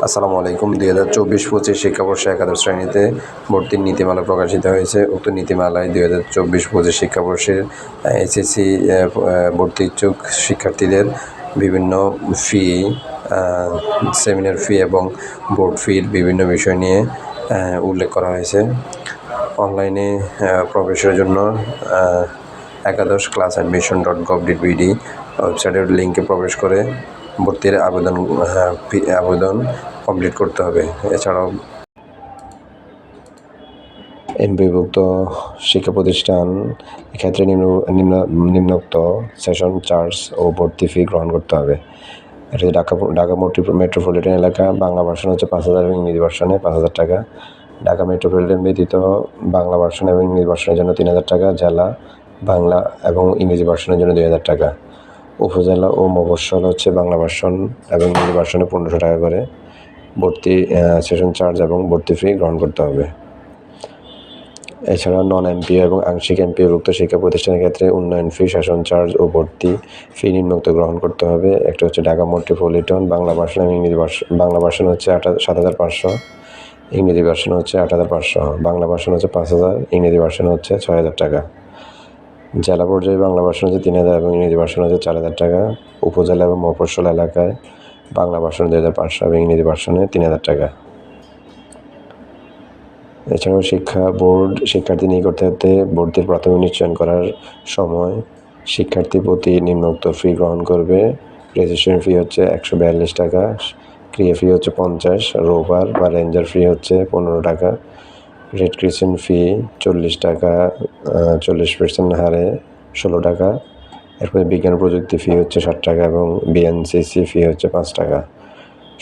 আসসালামু আলাইকুম। দুই হাজার চব্বিশ পঁচিশ শিক্ষাবর্ষে একাদশ শ্রেণীতে ভর্তির নীতিমালা প্রকাশিত হয়েছে। উক্ত নীতিমালায় দুই হাজার চব্বিশ পঁচিশ শিক্ষাবর্ষের এসএসসি ভর্তি ইচ্ছুক শিক্ষার্থীদের বিভিন্ন ফি সেমিনার ফি এবং বোর্ড ফির বিভিন্ন বিষয় নিয়ে উল্লেখ করা হয়েছে। অনলাইনে প্রবেশের জন্য একাদশ class admission dot gov dot BD ওয়েবসাইটের লিঙ্কে প্রবেশ করে ভর্তির আবেদন হ্যাঁ, আবেদন কমপ্লিট করতে হবে। এছাড়াও এমপিভুক্ত শিক্ষা প্রতিষ্ঠান এক্ষেত্রে নিম্ন নিম্ন নিম্নোক্ত সেশন চার্জ ও ভর্তি ফি গ্রহণ করতে হবে। এটা হচ্ছে ঢাকা ঢাকা মেট্রো- মেট্রোপলিটন এলাকা। বাংলা ভার্সন হচ্ছে পাঁচ হাজার এবং ইংরেজি ভার্সনে পাঁচ হাজার টাকা। ঢাকা মেট্রোপলিটন ব্যতীত বাংলা ভার্সন এবং ইংরেজি ভার্সনের জন্য তিন হাজার টাকা। জেলা বাংলা এবং ইংরেজি ভার্সনের জন্য দুই হাজার টাকা। উপজেলা ও মফস্বল হচ্ছে বাংলা ভার্সন এবং ইংরেজি ভার্সনে পনেরোশো টাকা করে ভর্তি সেশন চার্জ এবং ভর্তি ফি গ্রহণ করতে হবে। এছাড়া নন এমপিও এবং আংশিক এমপিওভুক্ত শিক্ষা প্রতিষ্ঠানের ক্ষেত্রে উন্নয়ন ফি শাসন চার্জ ও ভর্তি ফি নিম্নোক্ত গ্রহণ করতে হবে। একটা হচ্ছে ঢাকা মেট্রোপলিটন বাংলা ভার্সন এবং ইংরেজি ভার্সন বাংলা ভার্সন হচ্ছে আট সাত হাজার পাঁচশো, ইংরেজি ভার্সন হচ্ছে আট হাজার পাঁচশো, বাংলা ভার্সন হচ্ছে পাঁচ হাজার, ইংরেজি ভার্সন হচ্ছে ছয় হাজার টাকা। জেলা পর্যায়ে বাংলা ভাষণ হচ্ছে তিন হাজার এবং ইংরেজি ভার্সন হচ্ছে চার হাজার টাকা। উপজেলা এবং মফস্বল এলাকায় বাংলা ভার্সন দুই হাজার পাঁচশো এবং ইংরেজি ভার্সনে তিন হাজার টাকা। এছাড়াও শিক্ষা বোর্ড শিক্ষার্থী নিকট হতে ভর্তির প্রাথমিক নিশ্চয়ন করার সময় শিক্ষার্থী প্রতি নিম্নোক্ত ফি গ্রহণ করবে। রেজিস্ট্রেশন ফি হচ্ছে একশো বিয়াল্লিশ টাকা, ক্রিয়া ফি হচ্ছে পঞ্চাশ রোভার বা রেঞ্জার ফি হচ্ছে পনেরো টাকা। রেড ক্রিসেন্ট ফি চল্লিশ টাকা চল্লিশ পার্সেন্ট হারে ষোলো টাকা। এরপরে বিজ্ঞান প্রযুক্তি ফি হচ্ছে ষাট টাকা এবং বিএনসিসি ফি হচ্ছে পাঁচ টাকা।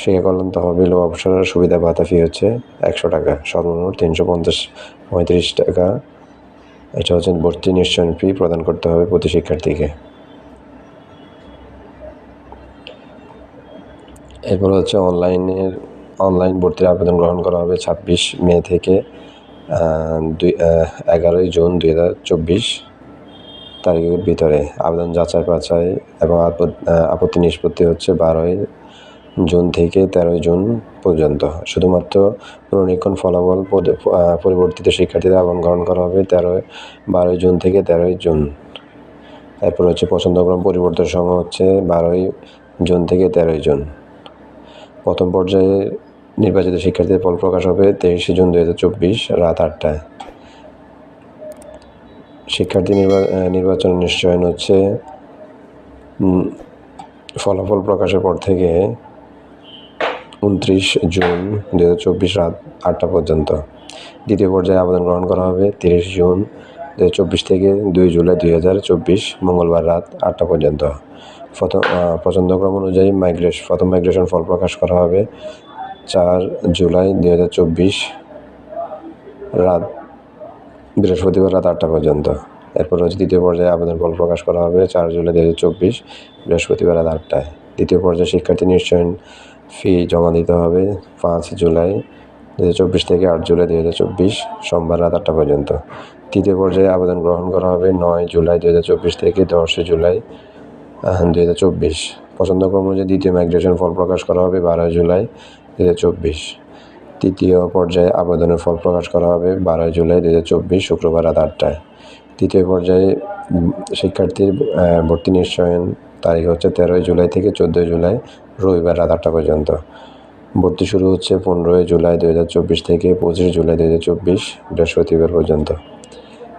শিক্ষা কল্যাণ তহবিল ও অবসরের সুবিধা ভাতা ফি হচ্ছে একশো টাকা সর্বমোট তিনশো পঞ্চাশ পঁয়ত্রিশ টাকা। এটা হচ্ছে ভর্তি নিশ্চয়ন ফি প্রদান করতে হবে প্রতি শিক্ষার্থীকে। এরপর হচ্ছে অনলাইনের অনলাইন ভর্তির আবেদন গ্রহণ করা হবে ছাব্বিশ মে থেকে। দুই এগারোই জুন দুই হাজার চব্বিশ তারিখের ভিতরে আবেদন যাচাই বাছাই এবং আপত্তি নিষ্পত্তি হচ্ছে বারোই জুন থেকে তেরোই জুন পর্যন্ত। শুধুমাত্র পুনরীক্ষণ ফলাফল পরিবর্তিত শিক্ষার্থীদের আবেদন গ্রহণ করা হবে তেরোই, বারোই জুন থেকে তেরোই জুন। এরপর হচ্ছে পছন্দক্রম পরিবর্তন সময় হচ্ছে বারোই জুন থেকে তেরোই জুন। প্রথম পর্যায়ে নির্বাচিত শিক্ষার্থীদের ফল প্রকাশ হবে তেইশে জুন দুই হাজার চব্বিশ রাত আটটায়। শিক্ষার্থী নির্বা- নির্বাচন নিশ্চয়ন হচ্ছে ফলাফল প্রকাশের পর থেকে উনত্রিশ জুন দু হাজার চব্বিশ রাত আটটা পর্যন্ত। দ্বিতীয় পর্যায়ে আবেদন গ্রহণ করা হবে তিরিশ জুন দু হাজার চব্বিশ থেকে দুই জুলাই দুই হাজার চব্বিশ, মঙ্গলবার রাত আটটা পর্যন্ত। প্রথম পছন্দক্রম অনুযায়ী মাইগ্রেশন প্রথম মাইগ্রেশন ফল প্রকাশ করা হবে চার জুলাই দুই হাজার চব্বিশ রাত বৃহস্পতিবার রাত আটটা পর্যন্ত। এরপর হচ্ছে দ্বিতীয় পর্যায়ে আবেদন ফল প্রকাশ করা হবে চার জুলাই দু হাজার চব্বিশ বৃহস্পতিবার রাত আটটায় দ্বিতীয় পর্যায়ে শিক্ষার্থী নিশ্চয়ন ফি জমা দিতে হবে পাঁচ জুলাই দু হাজার চব্বিশ থেকে আট জুলাই দু হাজার চব্বিশ সোমবার রাত আটটা পর্যন্ত। তৃতীয় পর্যায়ে আবেদন গ্রহণ করা হবে নয় জুলাই দু হাজার চব্বিশ থেকে দশই জুলাই দু হাজার চব্বিশ। পছন্দক্রম অনুযায়ী দ্বিতীয় মাইগ্রেশন ফল প্রকাশ করা হবে বারোই জুলাই দু হাজার চব্বিশ। তৃতীয় পর্যায়ে আবেদনের ফল প্রকাশ করা হবে বারোই জুলাই দু হাজার চব্বিশ, শুক্রবার রাত আটটায়। তৃতীয় পর্যায়ে শিক্ষার্থীর ভর্তি নিশ্চয়ন তারিখ হচ্ছে তেরোই জুলাই থেকে চোদ্দোই জুলাই, রবিবার রাত আটটা পর্যন্ত। ভর্তি শুরু হচ্ছে পনেরোই জুলাই দু হাজার চব্বিশ থেকে পঁচিশে জুলাই দু হাজার চব্বিশ, বৃহস্পতিবার পর্যন্ত।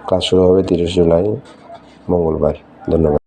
ক্লাস শুরু হবে তিরিশ জুলাই, মঙ্গলবার। ধন্যবাদ।